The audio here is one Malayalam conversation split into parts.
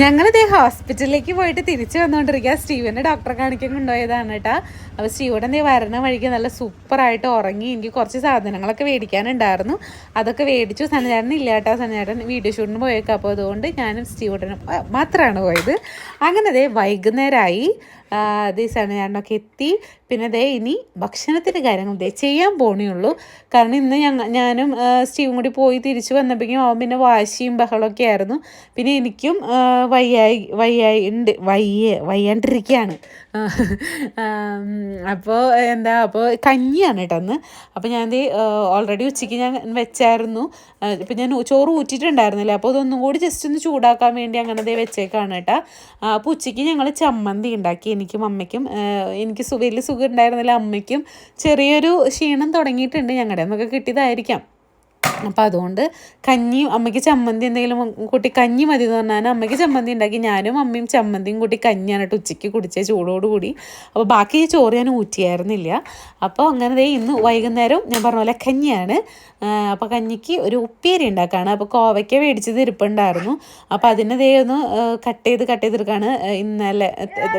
ഞങ്ങളിതേ ഹോസ്പിറ്റലിലേക്ക് പോയിട്ട് തിരിച്ചു വന്നുകൊണ്ടിരിക്കുക സ്റ്റീവനെ ഡോക്ടറെ കാണിക്കാൻ കൊണ്ടുപോയതാണ് കേട്ടോ. അപ്പോൾ സ്റ്റീവയുടെ നീ വരണ വഴിക്ക് നല്ല സൂപ്പറായിട്ട് ഉറങ്ങി. എനിക്ക് കുറച്ച് സാധനങ്ങളൊക്കെ മേടിക്കാനുണ്ടായിരുന്നു. അതൊക്കെ മേടിച്ചു. സനചേട്ടൻ ഇല്ല കേട്ടോ. സനചേട്ടൻ വീഡിയോ ഷൂട്ടിന് പോയേക്കാം. അപ്പോൾ അതുകൊണ്ട് ഞാനും സ്റ്റീവട്ടനും മാത്രമാണ് പോയത്. അങ്ങനെ ദേ വൈകുന്നേരമായി ദേ ഞാനൊക്കെ എത്തി. പിന്നെ ദേ ഇനി ഭക്ഷണത്തിന്റെ കാര്യങ്ങൾ ദേ ചെയ്യാൻ പോണേയുള്ളൂ. കാരണം ഇന്ന് ഞങ്ങൾ ഞാനും സ്റ്റീവും കൂടി പോയി തിരിച്ചു വന്നപ്പോഴേക്കും അവൻ പിന്നെ വാശിയും ബഹളമൊക്കെ ആയിരുന്നു. പിന്നെ എനിക്കും വയ്യായി വയ്യായി ഉണ്ട്. വയ്യ വയ്യാണ്ടിരിക്കുകയാണ്. അപ്പോൾ എന്താ അപ്പോൾ കഞ്ഞിയാണ് കേട്ടോ അന്ന്. അപ്പോൾ ഞാൻ ഓൾറെഡി ഉച്ചയ്ക്ക് ഞാൻ വെച്ചായിരുന്നു. ഇപ്പം ഞാൻ ചോറ് ഊറ്റിയിട്ടുണ്ടായിരുന്നില്ല അപ്പോൾ അതൊന്നും കൂടി ജസ്റ്റ് ഒന്ന് ചൂടാക്കാൻ വേണ്ടി അങ്ങനെ ദേ വെച്ചേക്കാണ് കേട്ടോ. അപ്പോൾ ഉച്ചയ്ക്ക് ഞങ്ങൾ ചമ്മന്തി ഉണ്ടാക്കി എനിക്കും അമ്മയ്ക്കും. എനിക്ക് വലിയ സുഖം ഉണ്ടായിരുന്നില്ല അമ്മയ്ക്കും. ചെറിയൊരു ക്ഷീണം തുടങ്ങിയിട്ടുണ്ട് ഞങ്ങളുടെ നിന്നൊക്കെ കിട്ടിയതായിരിക്കാം. അപ്പം അതുകൊണ്ട് കഞ്ഞി അമ്മയ്ക്ക് ചമ്മന്തി എന്തെങ്കിലും കൂട്ടി കഞ്ഞി മതി എന്ന് പറഞ്ഞാൽ അമ്മയ്ക്ക് ചമ്മന്തി ഉണ്ടാക്കി ഞാനും അമ്മയും ചമ്മന്തിയും കൂട്ടി കഞ്ഞിയാണ് കേട്ടോ ഉച്ചയ്ക്ക് കുടിച്ച ചൂടോടുകൂടി അപ്പോൾ ബാക്കി ചോറ് ഞാൻ ഊറ്റിയായിരുന്നില്ല. അപ്പോൾ അങ്ങനെ ദേ ഇന്ന് വൈകുന്നേരം ഞാൻ പറഞ്ഞ പോലെ കഞ്ഞിയാണ്. അപ്പോൾ കഞ്ഞിക്ക് ഒരു ഉപ്പേരി ഉണ്ടാക്കുകയാണ് അപ്പോൾ കോവയ്ക്ക മേടിച്ചത് ഇരിപ്പുണ്ടായിരുന്നു. അപ്പോൾ അതിനെ ദേ ഒന്ന് കട്ട് ചെയ്ത് കട്ട് ചെയ്തെടുക്കുകയാണ് ഇന്നലെ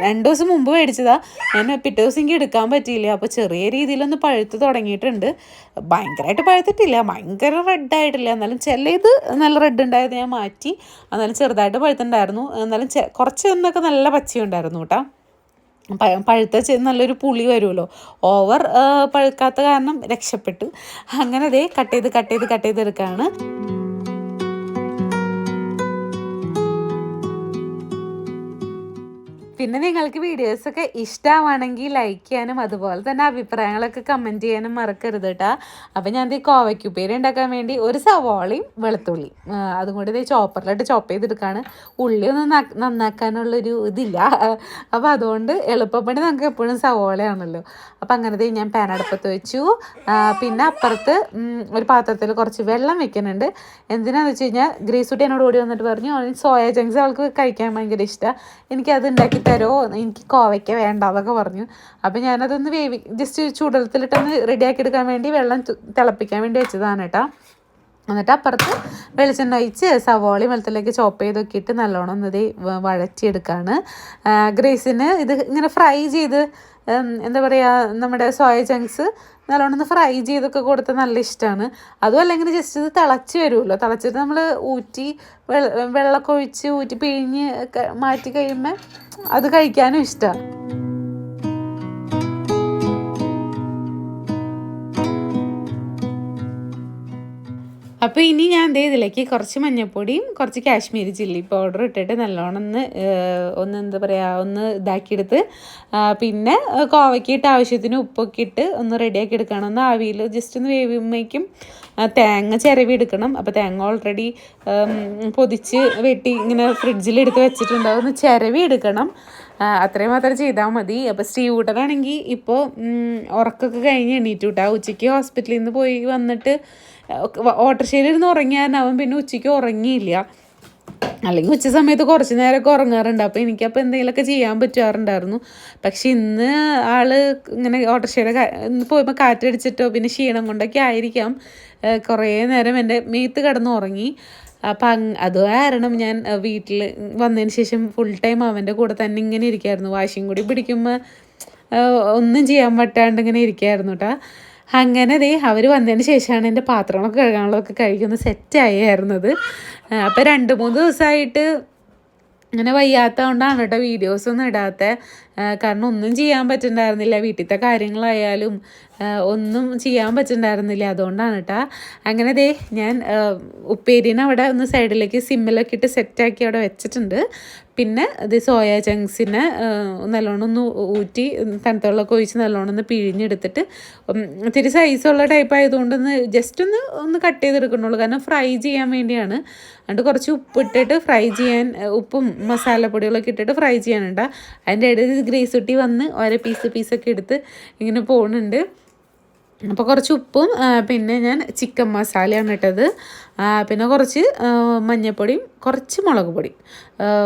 രണ്ട് ദിവസം മുമ്പ് മേടിച്ചതാണ് ഞാൻ പിറ്റേ ദിവസം എടുക്കാൻ പറ്റിയില്ല. അപ്പോൾ ചെറിയ രീതിയിലൊന്ന് പഴുത്ത് തുടങ്ങിയിട്ടുണ്ട്. ഭയങ്കരമായിട്ട് പഴുത്തിട്ടില്ല. ഭയങ്കര റെഡ് ആയിട്ടില്ല എന്നാലും ചിലത് നല്ല റെഡ് ഉണ്ടായത് ഞാൻ മാറ്റി. എന്നാലും ചെറുതായിട്ട് പഴുത്തുണ്ടായിരുന്നു. എന്നാലും കുറച്ച് എന്നൊക്കെ നല്ല പച്ചയുണ്ടായിരുന്നു കേട്ടോ. പഴുത്ത നല്ലൊരു പുളി വരുമല്ലോ. ഓവർ പഴുക്കാത്ത കാരണം രക്ഷപ്പെട്ടു. അങ്ങനെ അതേ കട്ട് ചെയ്ത് കട്ട് ചെയ്ത് കട്ട് ചെയ്തെടുക്കുകയാണ് പിന്നെ നിങ്ങൾക്ക് വീഡിയോസൊക്കെ ഇഷ്ടമാണെങ്കിൽ ലൈക്ക് ചെയ്യാനും അതുപോലെ തന്നെ അഭിപ്രായങ്ങളൊക്കെ കമന്റ് ചെയ്യാനും മറക്കരുത് കേട്ടോ അപ്പോൾ ഞാൻ ഈ കോവയ്ക്കുപ്പേരി ഉണ്ടാക്കാൻ വേണ്ടി ഒരു സവാളയും വെളുത്തുള്ളി അതും കൂടി ഇത് ചോപ്പറിലിട്ട് ചോപ്പ് ചെയ്തെടുക്കുകയാണ് ഉള്ളി ഒന്നും നന്നാ- നന്നാക്കാനുള്ളൊരു ഇതില്ല. അപ്പോൾ അതുകൊണ്ട് എളുപ്പപ്പണി നമുക്ക് എപ്പോഴും സവാളയാണല്ലോ. അപ്പം അങ്ങനത്തെ ഞാൻ പാനടുപ്പത്ത് വെച്ചു. പിന്നെ അപ്പുറത്ത് ഒരു പാത്രത്തിൽ കുറച്ച് വെള്ളം വെക്കുന്നുണ്ട്. എന്തിനാന്ന് വെച്ച് കഴിഞ്ഞാൽ ഗ്രീസ് കുട്ടി എന്നോട് ഓടി വന്നിട്ട് പറഞ്ഞു സോയ ചങ്ക്സ് അവൾക്ക് കഴിക്കാൻ ഭയങ്കര ഇഷ്ടമാണ് എനിക്കത് ഉണ്ടാക്കി തരുമോ എനിക്ക് കോവയ്ക്ക വേണ്ട എന്നൊക്കെ പറഞ്ഞു. അപ്പോൾ ഞാനതൊന്ന് വേവി ജസ്റ്റ് ചൂടുവെള്ളത്തിലിട്ടൊന്ന് റെഡിയാക്കി എടുക്കാൻ വേണ്ടി വെള്ളം തിളപ്പിക്കാൻ വേണ്ടി വെച്ചതാണ് കേട്ടോ. എന്നിട്ട് അപ്പുറത്ത് വെളിച്ചെണ്ണ ഒഴിച്ച് സവോളി വെള്ളത്തിലേക്ക് ചോപ്പ് ചെയ്തൊക്കെ ഇട്ട് നല്ലോണം ഒന്ന് ഇത് വ- വഴറ്റിയെടുക്കുകയാണ് ഗ്രേസിന് ഇത് ഇങ്ങനെ ഫ്രൈ ചെയ്ത് എന്താ പറയുക നമ്മുടെ സോയ ചങ്ക്സ് നല്ലോണം ഒന്ന് ഫ്രൈ ചെയ്തൊക്കെ കൊടുത്ത നല്ല ഇഷ്ടമാണ് അതും അല്ലെങ്കിൽ ജസ്റ്റ് ഇത് തിളച്ച് വരുമല്ലോ തിളച്ചിട്ട് നമ്മൾ ഊറ്റി വെള്ളം വെള്ളമൊക്കെ ഒഴിച്ച് ഊറ്റി പിഴിഞ്ഞ് മാറ്റി കഴിയുമ്പോൾ അത് കഴിക്കാനും ഇഷ്ടമാണ് അപ്പോൾ ഇനി ഞാൻ എന്ത് ഇതിലേക്ക് കുറച്ച് മഞ്ഞൾപ്പൊടിയും കുറച്ച് കാശ്മീരി ചില്ലി പൗഡർ ഇട്ടിട്ട് നല്ലോണം ഒന്ന് ഒന്ന് എന്താ പറയുക ഒന്ന് ഇതാക്കിയെടുത്ത് പിന്നെ കോവയ്ക്കിട്ട് ആവശ്യത്തിന് ഉപ്പൊക്കെ ഇട്ട് ഒന്ന് റെഡിയാക്കി എടുക്കണം. ഒന്ന് ആവിയിൽ ജസ്റ്റ് ഒന്ന് വേവുമ്പോഴേക്കും തേങ്ങ ചിരവി എടുക്കണം. അപ്പോൾ തേങ്ങ ഓൾറെഡി പൊതിച്ച് വെട്ടി ഇങ്ങനെ ഫ്രിഡ്ജിൽ എടുത്ത് വെച്ചിട്ടുണ്ട് ഒന്ന് ചിരവി എടുക്കണം. അത്രയും മാത്രം ചെയ്താൽ മതി. അപ്പോൾ സ്റ്റീവൂട്ടനാണെങ്കിൽ ഇപ്പോൾ ഉറക്കമൊക്കെ കഴിഞ്ഞ് എണീറ്റു കേട്ടോ ഉച്ചയ്ക്ക് ഹോസ്പിറ്റലിൽ നിന്ന് പോയി വന്നിട്ട് ഓട്ടർഷയിലിരുന്ന് ഉറങ്ങിയാൽ അവൻ പിന്നെ ഉച്ചയ്ക്ക് ഉറങ്ങിയില്ല. അല്ലെങ്കിൽ ഉച്ച സമയത്ത് കുറച്ച് നേരമൊക്കെ ഉറങ്ങാറുണ്ട്. അപ്പോൾ എനിക്കപ്പോൾ എന്തെങ്കിലുമൊക്കെ ചെയ്യാൻ പറ്റാറുണ്ടായിരുന്നു പക്ഷെ ഇന്ന് ആൾ ഇങ്ങനെ ഓട്ടോറിക്ഷയുടെ പോയപ്പോൾ കാറ്റടിച്ചിട്ടോ പിന്നെ ക്ഷീണം കൊണ്ടൊക്കെ ആയിരിക്കാം. കുറേ നേരം എന്റെ മേത്ത് കിടന്ന് ഉറങ്ങി അപ്പം അങ് അത് കാരണം ഞാൻ വീട്ടിൽ വന്നതിന് ശേഷം ഫുൾ ടൈം അവന്റെ കൂടെ തന്നെ ഇങ്ങനെ ഇരിക്കായിരുന്നു. വാശിയും കൂടി പിടിക്കുമ്പോൾ ഒന്നും ചെയ്യാൻ പറ്റാണ്ട് ഇങ്ങനെ ഇരിക്കായിരുന്നു കേട്ടോ അങ്ങനെ ദേ അവർ വന്നതിന് ശേഷമാണ് എന്റെ പാത്രങ്ങളൊക്കെ കഴുകാനുള്ളതൊക്കെ സെറ്റ് സെറ്റായിരുന്നത് അപ്പോൾ രണ്ട് മൂന്ന് ദിവസമായിട്ട് അങ്ങനെ വയ്യാത്ത കൊണ്ടാണ് കേട്ടോ വീഡിയോസ് ഒന്നും ഇടാത്ത. കാരണം ഒന്നും ചെയ്യാൻ പറ്റണ്ടായിരുന്നില്ല. വീട്ടിലത്തെ കാര്യങ്ങളായാലും ഒന്നും ചെയ്യാൻ പറ്റണ്ടായിരുന്നില്ല. അതുകൊണ്ടാണ് കേട്ടോ അങ്ങനെ ദേ ഞാൻ ഉപ്പേരിനെ അവിടെ ഒന്ന് സൈഡിലേക്ക് സിമ്മിലൊക്കെ ഇട്ട് സെറ്റാക്കി അവിടെ വെച്ചിട്ടുണ്ട്. പിന്നെ ഇത് സോയ ചങ്ക്സിനെ നല്ലോണം ഒന്ന് ഊറ്റി തണുത്തവെള്ളമൊക്കെ ഒഴിച്ച് നല്ലോണം ഒന്ന് പിഴിഞ്ഞെടുത്തിട്ട് ഇത്തിരി സൈസുള്ള ടൈപ്പ് ആയതുകൊണ്ട് ഒന്ന് ജസ്റ്റ് ഒന്ന് ഒന്ന് കട്ട് ചെയ്തെടുക്കണുള്ളൂ. കാരണം ഫ്രൈ ചെയ്യാൻ വേണ്ടിയാണ്. അതുകൊണ്ട് കുറച്ച് ഉപ്പിട്ടിട്ട് ഫ്രൈ ചെയ്യാൻ ഉപ്പും മസാലപ്പൊടികളൊക്കെ ഇട്ടിട്ട് ഫ്രൈ ചെയ്യാനുണ്ട് അതിന്റെ ഇടയിൽ ഗ്രേസ് കുട്ടി വന്ന് ഓരോ പീസ് പീസൊക്കെ എടുത്ത് ഇങ്ങനെ പോകുന്നുണ്ട് അപ്പോൾ കുറച്ച് ഉപ്പും പിന്നെ ഞാൻ ചിക്കൻ മസാലയാണ് ഇട്ടത്. പിന്നെ കുറച്ച് മഞ്ഞൾപ്പൊടിയും കുറച്ച് മുളക് പൊടിയും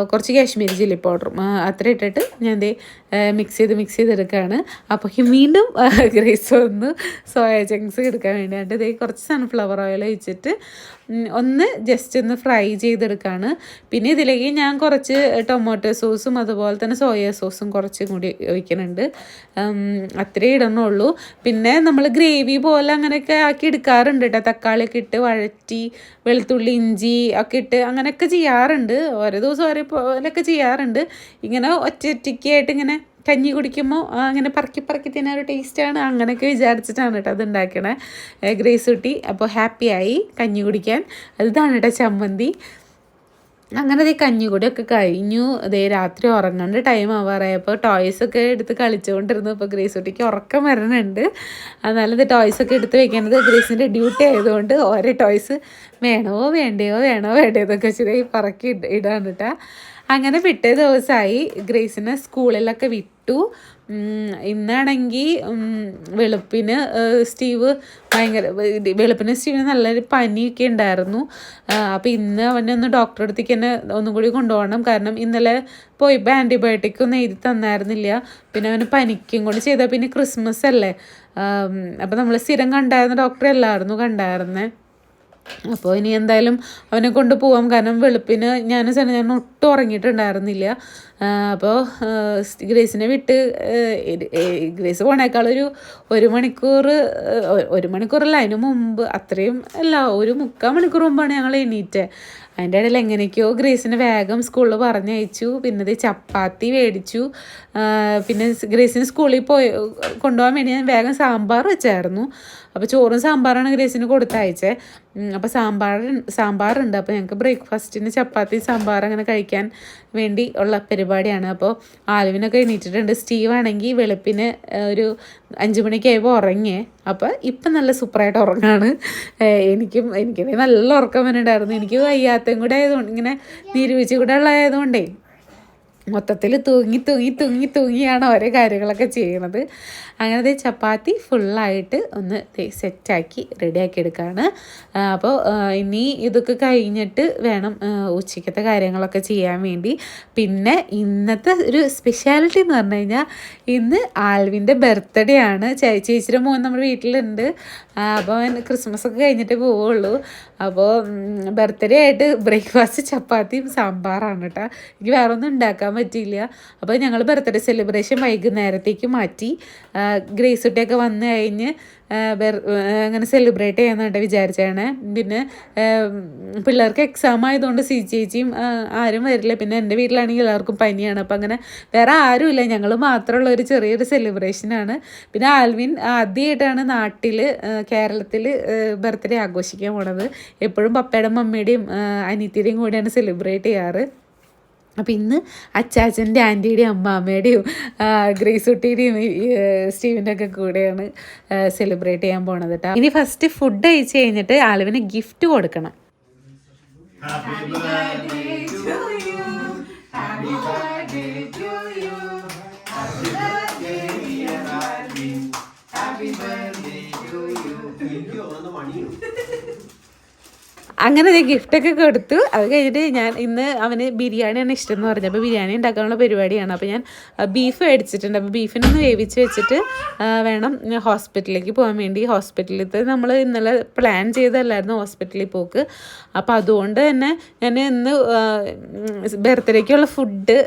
കുറച്ച് കാശ്മീരി ചില്ലി പൗഡറും അത്ര ഇട്ടിട്ട് ഞാൻ ദേ മിക്സ് ചെയ്ത് മിക്സ് ചെയ്തെടുക്കുകയാണ് അപ്പോൾ വീണ്ടും ഗ്രേസ് ഒന്ന് സോയ ചങ്ക്സ് എടുക്കാൻ വേണ്ടിയിട്ട് ദേ കുറച്ച് സൺഫ്ലവർ ഓയിൽ ഒഴിച്ചിട്ട് ഒന്ന് ജസ്റ്റ് ഒന്ന് ഫ്രൈ ചെയ്തെടുക്കുകയാണ് പിന്നെ ഇതിലേക്ക് ഞാൻ കുറച്ച് ടൊമാറ്റോ സോസും അതുപോലെ തന്നെ സോയ സോസും കുറച്ചും കൂടി ഒഴിക്കുന്നുണ്ട് അത്രേ ഇടണുള്ളൂ. പിന്നെ നമ്മൾ ഗ്രേവി പോലെ അങ്ങനെയൊക്കെ ആക്കി എടുക്കാറുണ്ട് കേട്ടോ തക്കാളിയൊക്കെ ഇട്ട് വഴറ്റി വെളുത്തുള്ളി ഇഞ്ചി ഒക്കെ ഇട്ട് അങ്ങനെയൊക്കെ ചെയ്യാറുണ്ട്. ഓരോ ദിവസം ഓരോ പോലൊക്കെ ചെയ്യാറുണ്ട്. ഇങ്ങനെ ഒറ്റ ഒറ്റയ്ക്കായിട്ട് ഇങ്ങനെ കഞ്ഞി കുടിക്കുമ്പോൾ അങ്ങനെ പറക്കി പറക്കി തിന്നാൻ ഒരു ടേസ്റ്റാണ്. അങ്ങനെയൊക്കെ വിചാരിച്ചിട്ടാണ് കേട്ടോ അത് ഉണ്ടാക്കണേ. ഗ്രേസ് കുട്ടി. അപ്പോൾ ഹാപ്പിയായി കഞ്ഞി കുടിക്കാൻ. അതാണ് കേട്ടോ ചമ്മന്തി. അങ്ങനെ അതേ കഞ്ഞികൂടിയൊക്കെ കഴിഞ്ഞു. അതേ രാത്രി ഉറങ്ങേണ്ട ടൈം ആവാറായപ്പോൾ ടോയ്സ് ഒക്കെ എടുത്ത് കളിച്ചുകൊണ്ടിരുന്നു അപ്പോൾ ഗ്രേസ് കുട്ടിക്ക് ഉറക്കം വരണുണ്ട്. എന്നാലും ഇത് ടോയ്സ് ഒക്കെ എടുത്ത് വെക്കേണ്ടത് ഗ്രേസിന്റെ ഡ്യൂട്ടി ആയതുകൊണ്ട് ഓരോ ടോയ്സ് വേണോ വേണ്ടയോ വേണോ വേണ്ടയോ എന്നൊക്കെ വെച്ചിട്ട് പറക്കി ഇട ഇടാണ് കേട്ടോ അങ്ങനെ പിറ്റേ ദിവസമായി ഗ്രേസിനെ സ്കൂളിലൊക്കെ വിട്ടു. ഇന്നാണെങ്കിൽ വെളുപ്പിന് സ്റ്റീവ് ഭയങ്കര വെളുപ്പിന് സ്റ്റീവിന് നല്ലൊരു പനിയൊക്കെ ഉണ്ടായിരുന്നു അപ്പോൾ ഇന്ന് അവനെ ഒന്ന് ഡോക്ടറെ അടുത്തേക്ക് തന്നെ ഒന്നും കൂടി കൊണ്ടുപോകണം. കാരണം ഇന്നലെ പോയപ്പോൾ ആന്റിബയോട്ടിക് ഒന്നും എഴുതി തന്നായിരുന്നില്ല. പിന്നെ അവന് പനിക്കും കൂടി ചെയ്താൽ പിന്നെ ക്രിസ്മസ് അല്ലേ? അപ്പോൾ നമ്മൾ സ്ഥിരം കണ്ടായിരുന്ന ഡോക്ടറെ അല്ലായിരുന്നു കണ്ടായിരുന്നേ. അപ്പോൾ ഇനി എന്തായാലും അവനെ കൊണ്ട് പോവാം. കാരണം വെളുപ്പിന് ഞാൻ ഞാൻ ഒട്ടും ഉറങ്ങിയിട്ടുണ്ടായിരുന്നില്ല. അപ്പോൾ ഗ്രേസിനെ വിട്ട് ഗ്രേസ് പോണേക്കാളൊരു ഒരു മണിക്കൂർ ഒരു മണിക്കൂറല്ല അതിന് മുമ്പ് അത്രയും അല്ല ഒരു മുക്കാൽ മണിക്കൂർ മുമ്പാണ് ഞങ്ങൾ എണീറ്റേ. അതിന്റെ ഇടയിൽ എങ്ങനെയൊക്കെയോ ഗ്രേസിനെ വേഗം സ്കൂളിൽ പറഞ്ഞയച്ചു പിന്നെ ചപ്പാത്തി മേടിച്ചു പിന്നെ ഗ്രേസിന് സ്കൂളിൽ പോയി കൊണ്ടുപോകാൻ വേണ്ടി ഞാൻ വേഗം സാമ്പാർ വെച്ചായിരുന്നു. അപ്പോൾ ചോറും സാമ്പാറാണ് ഗ്രേസിന് കൊടുത്തയച്ചത് അപ്പോൾ സാമ്പാർ സാമ്പാറുണ്ട്. അപ്പോൾ ഞങ്ങൾക്ക് ബ്രേക്ക്ഫാസ്റ്റിന് ചപ്പാത്തി സാമ്പാർ അങ്ങനെ കഴിക്കാൻ വേണ്ടി ഉള്ള പരിപാടിയാണ്. അപ്പോൾ ആലുവിനൊക്കെ എണീറ്റിട്ടുണ്ട്. സ്റ്റീവ് ആണെങ്കിൽ വെളുപ്പിന് ഒരു അഞ്ച് മണിക്കായപ്പോൾ ഉറങ്ങിയേ അപ്പോൾ ഇപ്പം നല്ല സൂപ്പറായിട്ട് ഉറങ്ങാണ്. എനിക്കും എനിക്ക് നല്ല ഉറക്കം വരുന്നുണ്ടായിരുന്നു എനിക്ക് വയ്യാത്തയും കൂടെ ആയതുകൊണ്ട് ഇങ്ങനെ നീരുവീഴ്ച കൂടെ ഉള്ളതായതുകൊണ്ടേ മൊത്തത്തിൽ തൂങ്ങി തൂങ്ങി തൂങ്ങി തൂങ്ങിയാണ് ഓരോ കാര്യങ്ങളൊക്കെ ചെയ്യണത് അങ്ങനത്തെ ചപ്പാത്തി ഫുള്ളായിട്ട് ഒന്ന് സെറ്റാക്കി റെഡിയാക്കി എടുക്കുകയാണ് അപ്പോൾ ഇനി ഇതൊക്കെ കഴിഞ്ഞിട്ട് വേണം ഉച്ചയ്ക്കത്തെ കാര്യങ്ങളൊക്കെ ചെയ്യാൻ വേണ്ടി. പിന്നെ ഇന്നത്തെ ഒരു സ്പെഷ്യാലിറ്റി എന്ന് പറഞ്ഞു കഴിഞ്ഞാൽ ഇന്ന് ആൽവിന്റെ ബർത്ത്ഡേ ആണ്. ചേച്ചിയുടെ മോൻ നമ്മുടെ വീട്ടിലുണ്ട്. അപ്പോൾ അവൻ ക്രിസ്മസ് ഒക്കെ കഴിഞ്ഞിട്ടേ പോവുള്ളൂ. അപ്പോൾ ബർത്ത്ഡേ ആയിട്ട് ബ്രേക്ക്ഫാസ്റ്റ് ചപ്പാത്തിയും സാമ്പാറാണ് കേട്ടോ എനിക്ക് വേറെ ഒന്നും ഉണ്ടാക്കാൻ പറ്റിയില്ല. അപ്പോൾ ഞങ്ങൾ ബർത്ത്ഡേ സെലിബ്രേഷൻ വൈകുന്നേരത്തേക്ക് മാറ്റി. ആ, ഗ്രേസ് കുട്ടിയൊക്കെ വന്നു കഴിഞ്ഞ് അങ്ങനെ സെലിബ്രേറ്റ് ചെയ്യാമെന്നാണ് വിചാരിച്ചാണ് പിന്നെ പിള്ളേർക്ക് എക്സാം ആയതുകൊണ്ട് സി ചേച്ചിയും ആരും വരില്ല. പിന്നെ എന്റെ വീട്ടിലാണെങ്കിൽ എല്ലാവർക്കും പനിയാണ്. അപ്പം അങ്ങനെ വേറെ ആരുമില്ല. ഞങ്ങൾ മാത്രമുള്ള ഒരു ചെറിയൊരു സെലിബ്രേഷനാണ് പിന്നെ ആൽവിൻ ആദ്യമായിട്ടാണ് നാട്ടിൽ കേരളത്തിൽ ബർത്ത്ഡേ ആഘോഷിക്കാൻ പോണത്. എപ്പോഴും പപ്പയുടെ മമ്മിയുടെയും അനിയത്തിയുടെയും കൂടെയാണ് സെലിബ്രേറ്റ് ചെയ്യാറ്. അപ്പം ഇന്ന് അച്ചാച്ചന്റെ ആന്റിയുടെയും അമ്മാമ്മയുടെയും ഗ്രേസ് കുട്ടിയുടെയും സ്റ്റീവിന്റെ ഒക്കെ കൂടെയാണ് സെലിബ്രേറ്റ് ചെയ്യാൻ പോണത് കേട്ടോ ഇനി ഫസ്റ്റ് ഫുഡ് കഴിച്ച് കഴിഞ്ഞിട്ട് ആളുവിന് ഗിഫ്റ്റ് കൊടുക്കണം. അങ്ങനെ ഗിഫ്റ്റൊക്കെ കൊടുത്തു. അത് കഴിഞ്ഞിട്ട് ഞാൻ ഇന്ന് അവന് ബിരിയാണിയാണ് ഇഷ്ടം എന്ന് പറഞ്ഞു. അപ്പോൾ ബിരിയാണി ഉണ്ടാക്കാനുള്ള പരിപാടിയാണ്. അപ്പോൾ ഞാൻ ബീഫ് മേടിച്ചിട്ടുണ്ട്. അപ്പോൾ ബീഫിനൊന്ന് വേവിച്ച് വെച്ചിട്ട് വേണം ഹോസ്പിറ്റലിലേക്ക് പോകാൻ വേണ്ടി. ഹോസ്പിറ്റലിലത്തെ നമ്മൾ ഇന്നലെ പ്ലാൻ ചെയ്തല്ലായിരുന്നു ഹോസ്പിറ്റലിൽ പോക്ക്. അപ്പോൾ അതുകൊണ്ട് തന്നെ ഞാൻ ഇന്ന് ബർത്ത്ഡേക്കുള്ള ഫുഡ്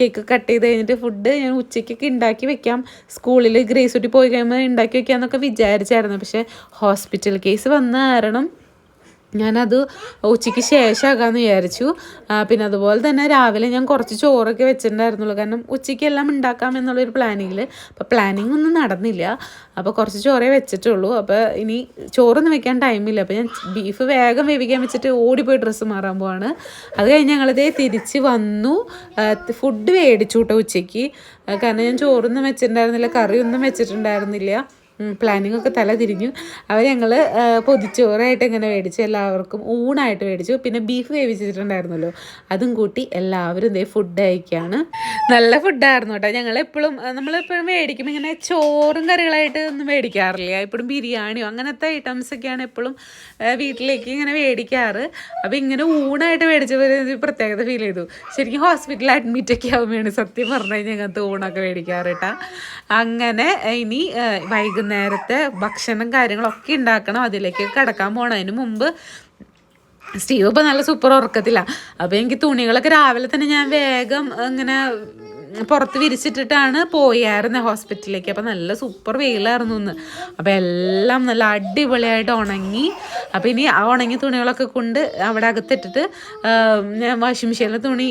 കേക്ക് കട്ട് ചെയ്ത് കഴിഞ്ഞിട്ട് ഫുഡ് ഞാൻ ഉച്ചയ്ക്കൊക്കെ ഉണ്ടാക്കി വെക്കാം. സ്കൂളിൽ ഗ്രേസ് കുട്ടി പോയി കഴിയുമ്പോൾ ഉണ്ടാക്കി വെക്കാമെന്നൊക്കെ വിചാരിച്ചായിരുന്നു. പക്ഷേ ഹോസ്പിറ്റൽ കേസ് വന്ന കാരണം ഞാനത് ഉച്ചയ്ക്ക് ശേഷമാകാമെന്ന് വിചാരിച്ചു. പിന്നെ അതുപോലെ തന്നെ രാവിലെ ഞാൻ കുറച്ച് ചോറൊക്കെ വെച്ചിട്ടുണ്ടായിരുന്നുള്ളൂ. കാരണം ഉച്ചയ്ക്കെല്ലാം ഉണ്ടാക്കാം എന്നുള്ളൊരു പ്ലാനിങ്ങിൽ അപ്പോൾ പ്ലാനിങ് ഒന്നും നടന്നില്ല. അപ്പോൾ കുറച്ച് ചോറേ വെച്ചിട്ടുള്ളൂ. അപ്പോൾ ഇനി ചോറൊന്നും വെക്കാൻ ടൈമില്ല അപ്പോൾ ഞാൻ ബീഫ് വേഗം വേവിക്കാൻ വെച്ചിട്ട് ഓടിപ്പോയി ഡ്രസ്സ് മാറാൻ പോവാണ്. അത് കഴിഞ്ഞ് ഞങ്ങളിതേ തിരിച്ച് വന്നു. ഫുഡ് മേടിച്ചു കേട്ടോ ഉച്ചയ്ക്ക്. കാരണം ഞാൻ ചോറൊന്നും വെച്ചിട്ടുണ്ടായിരുന്നില്ല കറിയൊന്നും വെച്ചിട്ടുണ്ടായിരുന്നില്ല. പ്ലാനിങ് ഒക്കെ തല തിരിഞ്ഞു. അവർ ഞങ്ങൾ പൊതിച്ചോറായിട്ട് ഇങ്ങനെ മേടിച്ചു എല്ലാവർക്കും ഊണായിട്ട് മേടിച്ചു. പിന്നെ ബീഫ് വേവിച്ചിട്ടുണ്ടായിരുന്നല്ലോ. അതും കൂട്ടി എല്ലാവരും ഇതേ ഫുഡ് കഴിക്കുകയാണ് നല്ല ഫുഡായിരുന്നു കേട്ടോ ഞങ്ങൾ എപ്പോഴും നമ്മൾ നമ്മളെപ്പോഴും മേടിക്കും ഇങ്ങനെ ചോറും കറികളായിട്ട് ഒന്നും മേടിക്കാറില്ല. എപ്പോഴും ബിരിയാണിയോ അങ്ങനത്തെ ഐറ്റംസ് ഒക്കെയാണ് എപ്പോഴും വീട്ടിലേക്ക് ഇങ്ങനെ മേടിക്കാറ്. അപ്പോൾ ഇങ്ങനെ ഊണായിട്ട് മേടിച്ചപ്പോൾ പ്രത്യേകത ഫീൽ ചെയ്തു. ശരിക്കും ഹോസ്പിറ്റലിൽ അഡ്മിറ്റ് ഒക്കെ ആവുമ്പോഴാണ് സത്യം പറഞ്ഞു കഴിഞ്ഞാൽ ഞങ്ങൾക്ക് ഊണൊക്കെ മേടിക്കാറ് കേട്ടോ അങ്ങനെ ഇനി ഏഹ്, വൈകുന്നേരത്തെ ഭക്ഷണം കാര്യങ്ങളൊക്കെ ഉണ്ടാക്കണം. അതിലേക്ക് കിടക്കാൻ പോകണം അതിന് മുമ്പ് സ്റ്റീവ് ഇപ്പം നല്ല സൂപ്പർ ഉറക്കത്തില്ല അപ്പോൾ എനിക്ക് തുണികളൊക്കെ രാവിലെ തന്നെ ഞാൻ വേഗം ഇങ്ങനെ പുറത്ത് വിരിച്ചിട്ടിട്ടാണ് പോയായിരുന്നത് ഹോസ്പിറ്റലിലേക്ക്. അപ്പോൾ നല്ല സൂപ്പർ വെയിലായിരുന്നു ഇന്ന്. അപ്പോൾ എല്ലാം നല്ല അടിപൊളിയായിട്ട് ഉണങ്ങി. അപ്പോൾ ഇനി ആ ഉണങ്ങിയ തുണികളൊക്കെ കൊണ്ട് അവിടെ അകത്തിട്ടിട്ട് ഞാൻ വാഷിംഗ് മെഷീനിലെ തുണി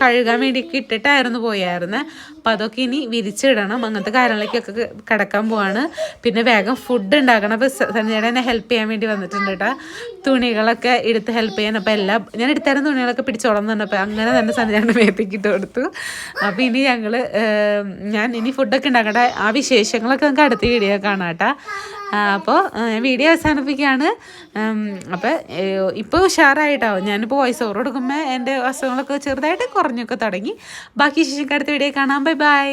കഴുകാൻ വേണ്ടിയൊക്കെ ഇട്ടിട്ടായിരുന്നു പോയായിരുന്നത് അപ്പോൾ അതൊക്കെ ഇനി വിരിച്ചിടണം. അങ്ങനത്തെ കാര്യങ്ങളിലേക്കൊക്കെ കിടക്കാൻ പോവാണ്. പിന്നെ വേഗം ഫുഡ് ഉണ്ടാക്കണം. അപ്പോൾ സഞ്ജയുടെ എന്നെ ഹെൽപ്പ് ചെയ്യാൻ വേണ്ടി വന്നിട്ടുണ്ട് കേട്ടോ തുണികളൊക്കെ എടുത്ത് ഹെൽപ്പ് ചെയ്യാൻ. അപ്പോൾ എല്ലാം ഞാൻ എടുത്താലും തുണികളൊക്കെ പിടിച്ചോളാം എന്ന് പറഞ്ഞപ്പോൾ അങ്ങനെ തന്നെ സഞ്ജയുടെ മേത്തേക്ക് കൊടുത്തു. അപ്പോൾ ഇനി ഞങ്ങൾ ഞാൻ ഇനി ഫുഡൊക്കെ ഉണ്ടാക്കട്ടെ. ആ വിശേഷങ്ങളൊക്കെ നമുക്ക് അടുത്ത വീഡിയോ കാണാം കേട്ടോ. അപ്പോൾ വീഡിയോ അവസാനിപ്പിക്കുകയാണ്. അപ്പോൾ ഇപ്പോൾ ഉഷാറായിട്ടാവും ഞാനിപ്പോൾ വോയിസ് ഓവർ കൊടുക്കുമ്പോൾ എന്റെ അസുഖങ്ങളൊക്കെ ചെറുതായിട്ട് കുറഞ്ഞൊക്കെ തുടങ്ങി. ബാക്കി ശേഷം അടുത്ത വീഡിയോ കാണാം. Bye bye